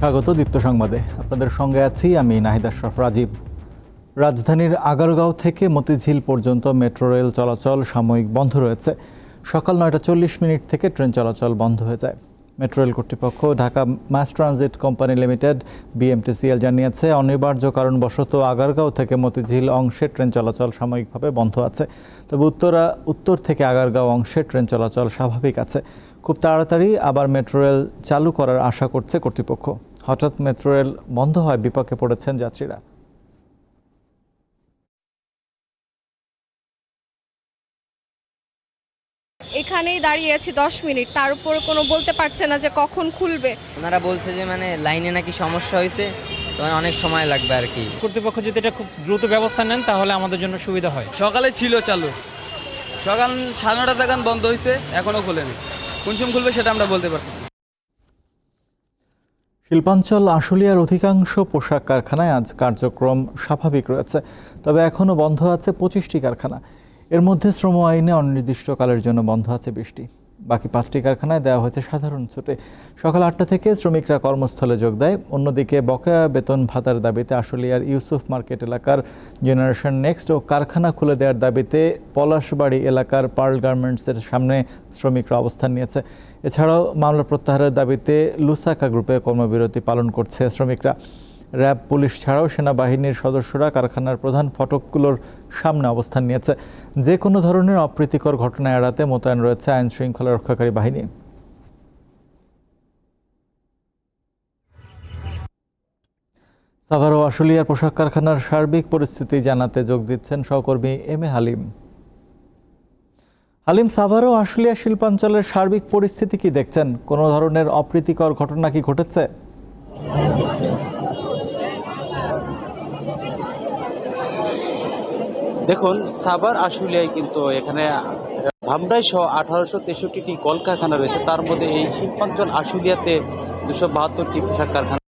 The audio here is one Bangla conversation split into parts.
স্বাগত দীপ্ত সংবাদে। আপনাদের সঙ্গে আছি আমি নাহিদ আশরাফ রাজীব। রাজধানীর আগারগাঁও থেকে মতিঝিল পর্যন্ত মেট্রো রেল চলাচল সাময়িক বন্ধ রয়েছে। সকাল নয়টা চল্লিশ মিনিট থেকে ট্রেন চলাচল বন্ধ হয়ে যায়। মেট্রো রেল কর্তৃপক্ষ, Dhaka mass transit company limited, BMTCL জানিয়েছে, অনিবার্য কারণবশত আগারগাঁও থেকে মতিঝিল অংশে ট্রেন চলাচল সাময়িকভাবে বন্ধ আছে। তবে উত্তরা, উত্তর থেকে আগারগাঁও অংশে ট্রেন চলাচল স্বাভাবিক আছে। খুব তাড়াতাড়ি আবার মেট্রো রেল চালু করার আশা করছে কর্তৃপক্ষ। হঠাৎ মেট্রো রেল বন্ধ হয় বিপাকে পড়েছেন যাত্রীরা। এখানেই দাঁড়িয়ে আছি দশ মিনিট। তার উপর কোনো বলতে পারছে না যে কখন খুলবে। ওনারা বলছে যে মানে লাইনে নাকি সমস্যা হয়েছে তো অনেক সময় লাগবে আর কি। কর্তৃপক্ষ যদি এটা খুব দ্রুত ব্যবস্থা নেন তাহলে আমাদের জন্য সুবিধা হয়। সকালে ছিল চালু। সকাল সাড়ে নটা দোকান বন্ধ হয়েছে এখনও খোলেনি। কোন সময় খুলবে সেটা আমরা বলতে পারি শিল্পাঞ্চল, আশুলিয়ার অধিকাংশ পোশাক কারখানায় আজ কার্যক্রম স্বাভাবিক রয়েছে, তবে এখনও বন্ধ আছে পঁচিশটি কারখানা। এর মধ্যে শ্রম আইনে অনির্দিষ্টকালের জন্য বন্ধ আছে বৃষ্টি বাকি পাঁচটি কারখানায় দেওয়া হয়েছে সাধারণ ছুটে। সকাল আটটা থেকে শ্রমিকরা কর্মস্থলে যোগ দেয়। অন্যদিকে বকেয়া বেতন ভাতার দাবিতে আশুলিয়ার ইউসুফ মার্কেট এলাকার জেনারেশন নেক্সট ও কারখানা খুলে দেওয়ার দাবিতে পলাশবাড়ি এলাকার পার্ল গার্মেন্টসের সামনে শ্রমিকরা অবস্থান নিয়েছে। এছাড়াও মামলা প্রত্যাহারের দাবিতে লুসাকা গ্রুপে কর্মবিরতি পালন করছে শ্রমিকরা। র্যাব, পুলিশ ছাড়াও সেনাবাহিনীর সদস্যরা কারখানার প্রধান ফটকগুলোর সামনে অবস্থান নিয়েছে। যে কোনো ধরনের অপ্রীতিকর ঘটনা এড়াতে মোতায়েন রয়েছে আইন শৃঙ্খলা রক্ষাকারী বাহিনী। সাভার ও আশুলিয়ার পোশাক কারখানার সার্বিক পরিস্থিতি জানাতে যোগ দিচ্ছেন সহকর্মী এম এ হালিম। হালিম, সাভার ও আশুলিয়া শিল্পাঞ্চলের সার্বিক পরিস্থিতি কি দেখছেন? কোনো ধরনের অপ্রীতিকর ঘটনা কি ঘটেছে? দেখুন, সাভার, আশুলিয়ায় কিন্তু এখানে ধামরাই সহ আঠারোশো তেষট্টিটি কলকারখানা রয়েছে। তার মধ্যে এই শিল্পাঞ্চল আশুলিয়াতে দুশো বাহাত্তরটি পোশাক কারখানা।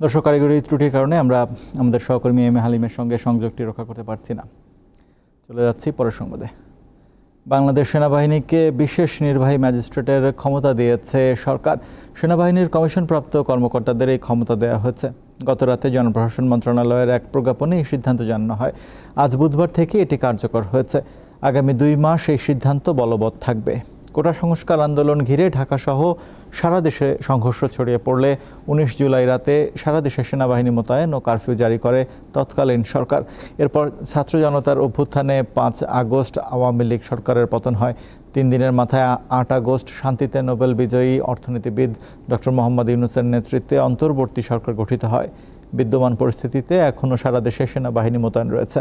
দর্শক কারিগরি ত্রুটির কারণে আমরা আমাদের সহকর্মী এম এ হালিমের সঙ্গে সংযোগটি রক্ষা করতে পারছি না চলে যাচ্ছি পরের সংবাদে বাংলাদেশ সেনাবাহিনীকে বিশেষ নির্বাহী ম্যাজিস্ট্রেটের ক্ষমতা দিয়েছে সরকার। সেনাবাহিনীর কমিশনপ্রাপ্ত কর্মকর্তাদের এই ক্ষমতা দেওয়া হয়েছে। গত রাতে জনপ্রশাসন মন্ত্রণালয়ের এক প্রজ্ঞাপনে এই সিদ্ধান্ত জানানো হয়। আজ বুধবার থেকে এটি কার্যকর হয়েছে। আগামী দুই মাস এই সিদ্ধান্ত বলবৎ থাকবে। কোটা সংস্কার আন্দোলন ঘিরে ঢাকাসহ সারা দেশে সংঘর্ষ ছড়িয়ে পড়লে উনিশ জুলাই রাতে সারা দেশে সেনাবাহিনী মোতায়েন ও কারফিউ জারি করে তৎকালীন সরকার। এরপর ছাত্র জনতার অভ্যুত্থানে পাঁচ আগস্ট আওয়ামী লীগ সরকারের পতন হয়। তিন দিনের মাথায় আট আগস্ট শান্তিতে নোবেল বিজয়ী অর্থনীতিবিদ ডক্টর মোহাম্মদ ইউনুসের নেতৃত্বে অন্তর্বর্তী সরকার গঠিত হয়। বিদ্যমান পরিস্থিতিতে এখনও সারা দেশে সেনাবাহিনী মোতায়েন রয়েছে।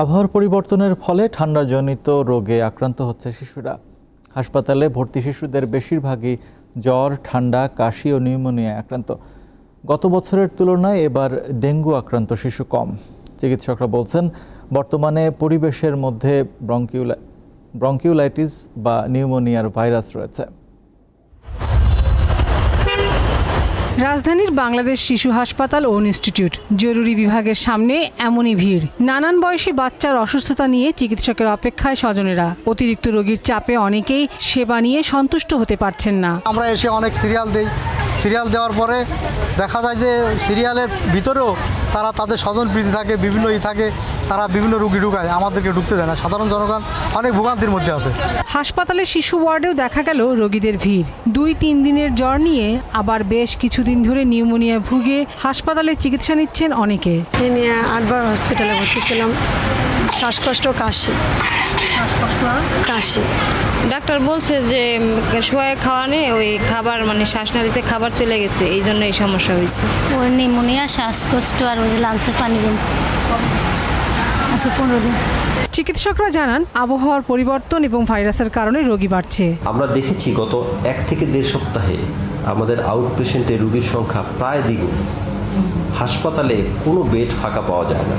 আবহাওয়ার পরিবর্তনের ফলে ঠান্ডাজনিত রোগে আক্রান্ত হচ্ছে শিশুরা। হাসপাতালে ভর্তি শিশুদের বেশিরভাগই জ্বর, ঠান্ডা, কাশি ও নিউমোনিয়ায় আক্রান্ত। গত বছরের তুলনায় এবার ডেঙ্গু আক্রান্ত শিশু কম। চিকিৎসকরা বলছেন, বর্তমানে পরিবেশের মধ্যে ব্রঙ্কিউলা ব্রঙ্কিউলাইটিস বা নিউমোনিয়ার ভাইরাস রয়েছে। রাজধানীর বাংলাদেশ শিশু হাসপাতাল ও ইনস্টিটিউট। জরুরি বিভাগের সামনে এমনই ভিড়। নানান বয়সী বাচ্চার অসুস্থতা নিয়ে চিকিৎসকের অপেক্ষায় স্বজনেরা। অতিরিক্ত রোগীর চাপে অনেকেই সেবা নিয়ে সন্তুষ্ট হতে পারছেন না। আমরা এসে অনেক সিরিয়াল দিই। সিরিয়াল দেওয়ার পরে দেখা যায় যে সিরিয়ালের ভিতরেও তারা তাদের স্বজন প্রীতি থাকে, বিভিন্ন ই থাকে। তারা বিভিন্ন রুগী ঢুকায় আমাদেরকে ঢুকতে দেয় না। সাধারণ জনগণ অনেক ভোগান্তির মধ্যে আছে। হাসপাতালে শিশু ওয়ার্ডেও দেখা গেল রোগীদের ভিড়। দুই তিন দিনের জ্বর নিয়ে আবার বেশ কিছুদিন ধরে নিউমোনিয়ায় ভুগে হাসপাতালে চিকিৎসা নিচ্ছেন অনেকে। নিয়ে আটবার হসপিটালে ভর্তি ছিলাম। শ্বাসকষ্ট কাশি। কাশি। ডাক্তার বলছে যে শোয়ে খাওয়ানে ওই খাবার মানে শ্বাসনালীতে খাবার চলে গেছে এই জন্য এই সমস্যা হয়েছে। ওর নিউমোনিয়া শ্বাসকষ্ট আর ওই লাঞ্চে পানি জমছে। পনেরো দিন। চিকিৎসকরা জানান, আবহাওয়ার পরিবর্তন এবং ভাইরাসের কারণে রোগী বাড়ছে। আমরা দেখেছি গত এক থেকে দেড় সপ্তাহে আমাদের আউট পেশেন্টের রোগীর সংখ্যা প্রায় দ্বিগুণ। হাসপাতালে কোনো বেড ফাঁকা পাওয়া যায় না।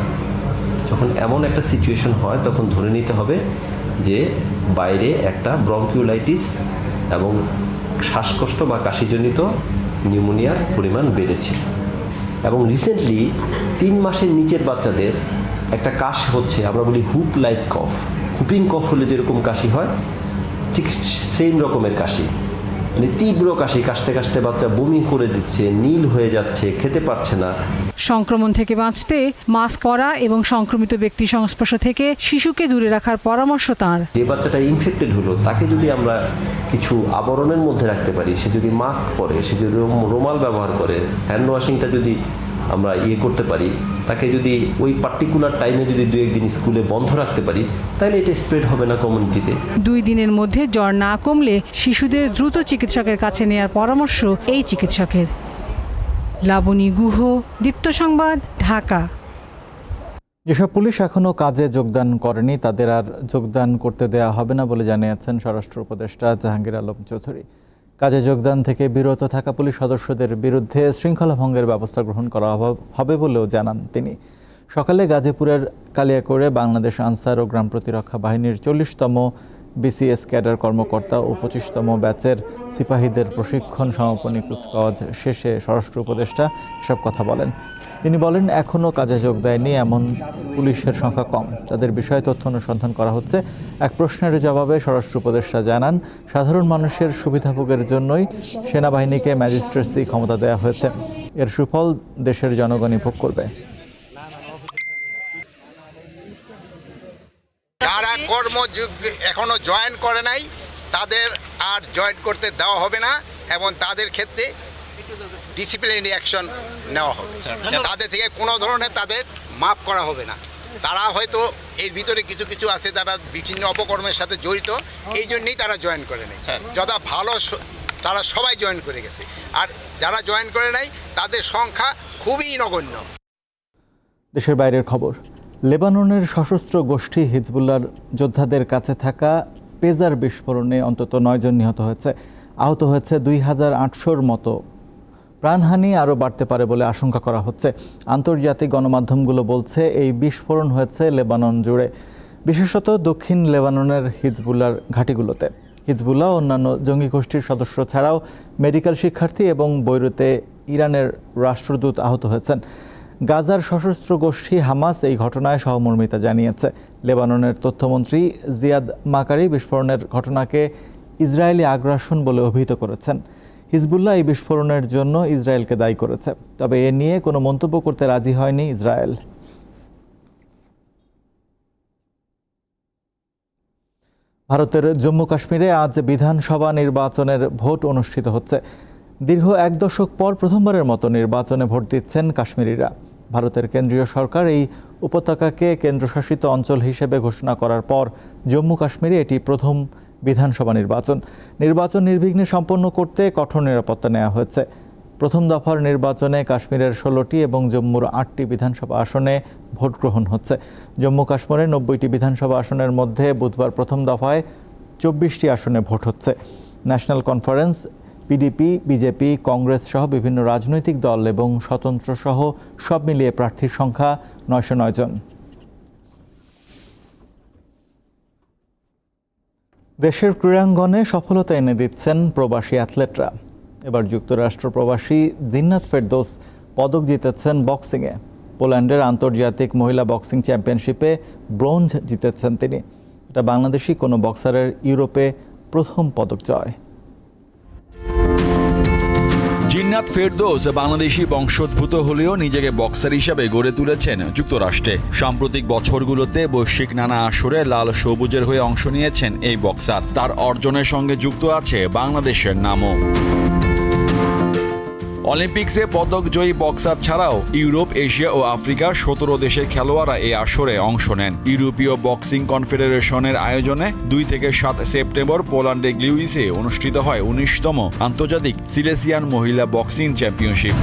যখন এমন একটা সিচুয়েশন হয়, তখন ধরে নিতে হবে যে বাইরে একটা ব্রঙ্কিওলাইটিস এবং শ্বাসকষ্ট বা কাশিজনিত নিউমোনিয়ার পরিমাণ বেড়েছে। এবং রিসেন্টলি তিন মাসের নিচের বাচ্চাদের একটা কাশ হচ্ছে আমরা বলি হুপ লাইফ কফ। হুপিং কফ হলে যেরকম কাশি হয় ঠিক সেম রকমের কাশি। মানে তীব্র কাশি কাশতে কাশতে বাচ্চা বমি করে দিচ্ছে নীল হয়ে যাচ্ছে খেতে পারছে না। সংক্রমণ থেকে বাঁচতে মাস্ক পরা এবং সংক্রমিত ব্যক্তি সংস্পর্শ থেকে শিশুকে দূরে রাখার পরামর্শ তাঁর। যে বাচ্চাটা ইনফেক্টেড হলো তাকে যদি আমরা কিছু আবরণের মধ্যে রাখতে পারি সে যদি মাস্ক পরে সে যদি রুমাল ব্যবহার করে হ্যান্ড ওয়াশিংটা যদি আমরা ইয়ে করতে পারি তাকে যদি ওই পার্টিকুলার টাইমে যদি দু একদিন স্কুলে বন্ধ রাখতে পারি তাহলে এটা স্প্রেড হবে না কমিউনিটিতে দুই দিনের মধ্যে জ্বর না কমলে শিশুদের দ্রুত চিকিৎসকের কাছে নেয়ার পরামর্শ এই চিকিৎসকের। লাবণী গুহ দীপ্ত সংবাদ ঢাকা। যেসব পুলিশ এখনও কাজে যোগদান করেনি তাদের আর যোগদান করতে দেওয়া হবে না বলে জানিয়েছেন স্বরাষ্ট্র উপদেষ্টা জাহাঙ্গীর আলম চৌধুরী। কাজে যোগদান থেকে বিরত থাকা পুলিশ সদস্যদের বিরুদ্ধে শৃঙ্খলা ভঙ্গের ব্যবস্থা গ্রহণ করা হবে বলেও জানান তিনি। সকালে গাজীপুরের কালিয়াকোড়ে বাংলাদেশ আনসার ও গ্রাম প্রতিরক্ষা বাহিনীর চল্লিশতম বিসিএস ক্যাডার কর্মকর্তা ও পঁচিশতম ব্যাচের সিপাহীদের প্রশিক্ষণ সমাপনী কুচকাওয়াজ শেষে স্বরাষ্ট্র উপদেষ্টা সব কথা বলেন। তিনি বলেন এখনও কাজে যোগ দেয়নি এমন পুলিশের সংখ্যা কম। তাদের বিষয়ে তথ্য অনুসন্ধান করা হচ্ছে। এক প্রশ্নের জবাবে স্বরাষ্ট্র উপদেষ্টা জানান, সাধারণ মানুষের সুবিধাভোগের জন্যই সেনাবাহিনীকে ম্যাজিস্ট্রেসি ক্ষমতা দেওয়া হয়েছে। এর সুফল দেশের জনগণই ভোগ করবে। যারা কর্মযুগ এখনও জয়েন করে নাই, তাদের আর জয়েন করতে দেওয়া হবে না এবং তাদের ক্ষেত্রে ডিসিপ্লিনারি অ্যাকশন নেওয়া হবে। তাদের থেকে কোনো ধরনের তাদের মাফ করা হবে না। তারা হয়তো এর ভিতরে কিছু কিছু আছে তারা বিভিন্ন অপকর্মের সাথে জড়িত এই জন্যই তারা জয়েন করে নেই। যথা ভালো তারা সবাই জয়েন করে গেছে। আর যারা জয়েন করে নাই তাদের সংখ্যা খুবই নগণ্য। দেশের বাইরের খবর লেবাননের সশস্ত্র গোষ্ঠী হিজবুল্লার যোদ্ধাদের কাছে থাকা পেজার বিস্ফোরণে অন্তত নয়জন নিহত হয়েছে। আহত হয়েছে দুই হাজার আটশোর মতো প্রাণহানি আরও বাড়তে পারে বলে আশঙ্কা করা হচ্ছে। আন্তর্জাতিক গণমাধ্যমগুলো বলছে, এই বিস্ফোরণ হয়েছে লেবানন জুড়ে, বিশেষত দক্ষিণ লেবাননের হিজবুল্লার ঘাঁটিগুলোতে। হিজবুল্লাহ অন্যান্য জঙ্গি গোষ্ঠীর সদস্য ছাড়াও মেডিকেল শিক্ষার্থী এবং বৈরুতে ইরানের রাষ্ট্রদূত আহত হয়েছেন। গাজার সশস্ত্র গোষ্ঠী হামাস এই ঘটনায় সহমর্মিতা জানিয়েছে। লেবাননের তথ্যমন্ত্রী জিয়াদ মাকারি বিস্ফোরণের ঘটনাকে ইসরায়েলি আগ্রাসন বলে অভিহিত করেছেন। হিজবুল্লাহ এই বিস্ফোরণের জন্য ইসরায়েলকে দায়ী করেছে। তবে এ নিয়ে কোনো মন্তব্য করতে রাজি হয়নি ইসরায়েল। ভারতের জম্মু কাশ্মীরে আজ বিধানসভা নির্বাচনের ভোট অনুষ্ঠিত হচ্ছে। দীর্ঘ এক দশক পর প্রথমবারের মতো নির্বাচনে ভোট দিচ্ছেন কাশ্মীরিরা। ভারতের কেন্দ্রীয় সরকার এই উপত্যকাকে কেন্দ্রশাসিত অঞ্চল হিসেবে ঘোষণা করার পর জম্মু কাশ্মীরে এটি প্রথম বিধানসভা নির্বাচন। নির্বাচন নির্বিঘ্নে সম্পন্ন করতে কঠোর নিরাপত্তা নেওয়া হয়েছে। প্রথম দফার নির্বাচনে কাশ্মীরের ষোলোটি এবং জম্মুর আটটি বিধানসভা আসনে ভোট গ্রহণ হচ্ছে। জম্মু কাশ্মীরের নব্বইটি বিধানসভা আসনের মধ্যে বুধবার প্রথম দফায় চব্বিশটি আসনে ভোট হচ্ছে। National conference, PDP, BJP, Congress সহ বিভিন্ন রাজনৈতিক দল এবং স্বতন্ত্র সহ সব মিলিয়ে প্রার্থীর সংখ্যা নয়শো নয় জন। দেশের ক্রীড়াঙ্গনে সফলতা এনে দিচ্ছেন প্রবাসী অ্যাথলেটরা। এবার যুক্তরাষ্ট্র প্রবাসী জিন্নাত ফেরদোস পদক জিতেছেন বক্সিংয়ে। পোল্যান্ডের আন্তর্জাতিক মহিলা বক্সিং চ্যাম্পিয়নশিপে ব্রোঞ্জ জিতেছেন তিনি। এটা বাংলাদেশি কোনো বক্সারের ইউরোপে প্রথম পদক জয়। জিন্নাত ফেরদোস বাংলাদেশি বংশোদ্ভূত হলেও নিজেকে বক্সার হিসাবে গড়ে তুলেছেন যুক্তরাষ্ট্রে। সাম্প্রতিক বছরগুলোতে বৈশ্বিক নানা আসরে লাল সবুজের হয়ে অংশ নিয়েছেন এই বক্সার। তার অর্জনের সঙ্গে যুক্ত আছে বাংলাদেশের নামও। অলিম্পিক্সে পদক জয়ী বক্সার ছাড়াও ইউরোপ, এশিয়া ও আফ্রিকার সতেরো দেশের খেলোয়াড়রা এই আসরে অংশ নেন। ইউরোপীয় বক্সিং কনফেডারেশনের আয়োজনে দুই থেকে সাত সেপ্টেম্বর পোল্যান্ডে গ্লিউইসে অনুষ্ঠিত হয় উনিশতম আন্তর্জাতিক সিলেসিয়ান মহিলা বক্সিং চ্যাম্পিয়নশিপ।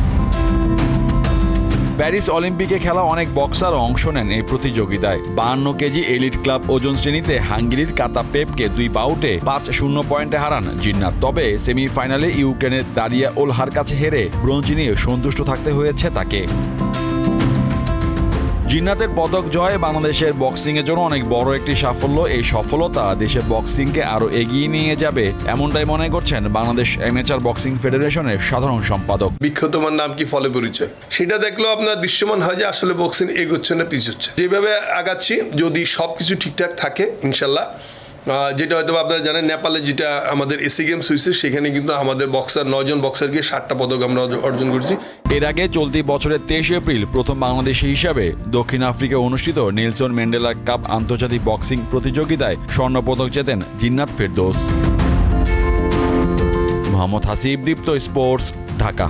প্যারিস অলিম্পিকে খেলা অনেক বক্সার অংশ নেন এই প্রতিযোগিতায়। বাহান্ন কেজি এলিট ক্লাব ওজন শ্রেণীতে হাঙ্গেরির কাতা পেপকে দুই বাউটে পাঁচ শূন্য পয়েন্টে হারান জিন্নাত। তবে সেমিফাইনালে ইউক্রেনের দারিয়া ওলহার কাছে হেরে ব্রোঞ্জ নিয়ে সন্তুষ্ট থাকতে হয়েছে তাকে। জিন্নাতের পদক জয় বাংলাদেশের বক্সিংয়ের জন্য অনেক বড় একটি সাফল্য। এই সফলতা দেশের বক্সিংকে আরও এগিয়ে নিয়ে যাবে, এমনটাই মনে করছেন বাংলাদেশ অ্যামেচার বক্সিং ফেডারেশনের সাধারণ সম্পাদক। বিখ্যাত মান নাম কি? ফলে পরিচয়। সেটা দেখলেও আপনার দৃশ্যমান হয় যে আসলে বক্সিং এগোচ্ছে না, পিছোচ্ছে। যেভাবে আগাচ্ছি, যদি সব কিছু ঠিকঠাক থাকে, ইনশাল্লাহ যেটা হয়তো আপনারা জানেন, নেপালে যেটা আমাদের এসি গেমস হয়েছে, সেখানে কিন্তু আমাদের বক্সার নজন বক্সারকে ষাটটা পদক আমরা অর্জন করেছি। এর আগে চলতি বছরের তেইশ এপ্রিল প্রথম বাংলাদেশি হিসাবে দক্ষিণ আফ্রিকায় অনুষ্ঠিত নেলসন ম্যান্ডেলা কাপ আন্তর্জাতিক বক্সিং প্রতিযোগিতায় স্বর্ণপদক জেতেন জিন্নাত ফেরদোস। মোহাম্মদ হাসিব, দীপ্ত স্পোর্টস, ঢাকা।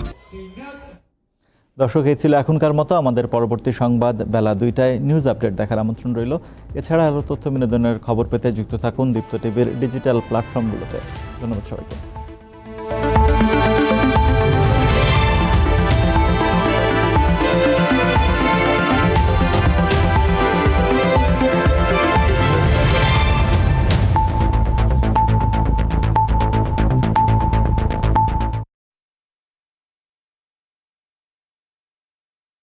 দর্শক, এই ছিল এখনকার মতো। আমাদের পরবর্তী সংবাদ বেলা দুইটায় নিউজ আপডেট দেখার আমন্ত্রণ রইল। এছাড়া আরও তথ্য বিনোদনের খবর পেতে যুক্ত থাকুন দীপ্ত টিভির ডিজিটাল প্ল্যাটফর্মগুলোতে। ধন্যবাদ সবাইকে।